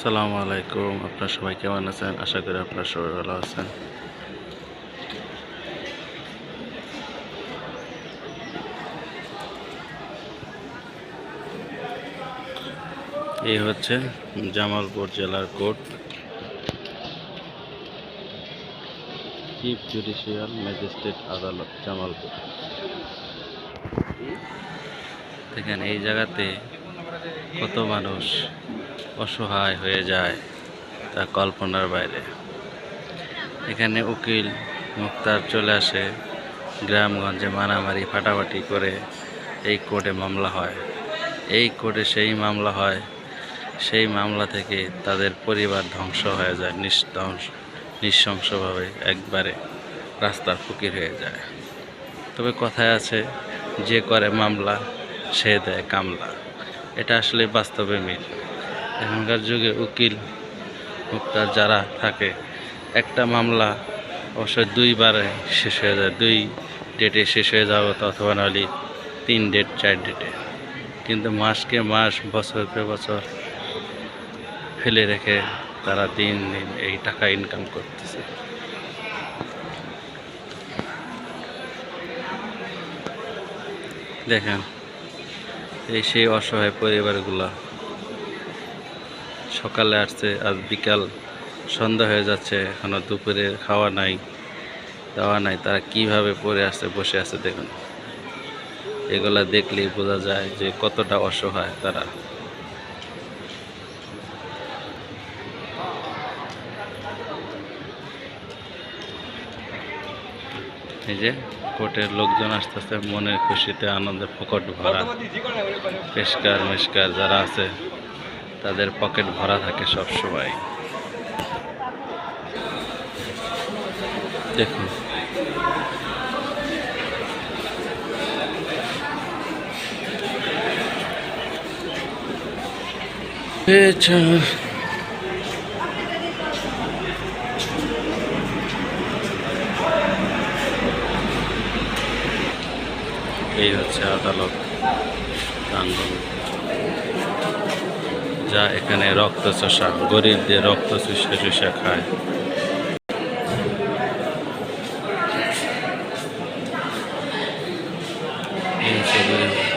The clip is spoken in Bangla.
আসসালামু আলাইকুম। আপনার সবাই কেমন আছেন? আশা করি আপনার সবাই ভালো আছেন। এই হচ্ছে জামালপুর জেলার কোর্ট চিফ জুডিশিয়াল ম্যাজিস্ট্রেট আদালত, জামালপুর। দেখেন, এই জায়গাতে কত মানুষ অসহায় হয়ে যায় তা কল্পনার বাইরে। এখানে উকিল মুক্তার চলে আসে গ্রামগঞ্জে মারামারি, ফাটাফাটি করে এই কোর্টে মামলা হয়। এই কোর্টে সেই মামলা হয়, সেই মামলা থেকে তাদের পরিবার ধ্বংস হয়ে যায়, নিঃধ্বংস, নিঃশংসভাবে একবারে রাস্তার ফকির হয়ে যায়। তবে কথায় আছে, যে করে মামলা সে দেয় কামলা। এটা আসলে বাস্তবে মিল। এখনকার যুগে উকিল, মুক্তার যারা থাকে, একটা মামলা অবশ্যই দুইবারে শেষ হয়ে যায়। দুই ডেটে শেষ হয়ে যাবে, অথবা নাহলে তিন ডেট চার ডেটে কিন্তু মাসকে মাস বছরকে বছর ফেলে রেখে তারা দিন দিন এই টাকা ইনকাম করতেছে। দেখেন, এই সেই অসহায় পরিবারগুলা সকালে আসছে, আজ বিকাল সন্ধ্যা হয়ে যাচ্ছে, এখনও দুপুরে খাওয়া নাই, দাওয়া নাই, তারা কীভাবে পড়ে আসছে, বসে আছে দেখুন। এগুলা দেখলেই বোঝা যায় যে কতটা অসহায় তারা। এই যে কোর্টের লোকজন আসতেছে, মনের খুশিতে, আনন্দে পকেট ভরা পেশকার মেশকার যারা আছে তাদের পকেট ভরা থাকে সব সময় দেখুন এই হচ্ছে আদালত প্রাঙ্গণ। যা এখানে রক্ত চষা গরিবদের রক্ত চুষে চুষে খায়। Thank ছবি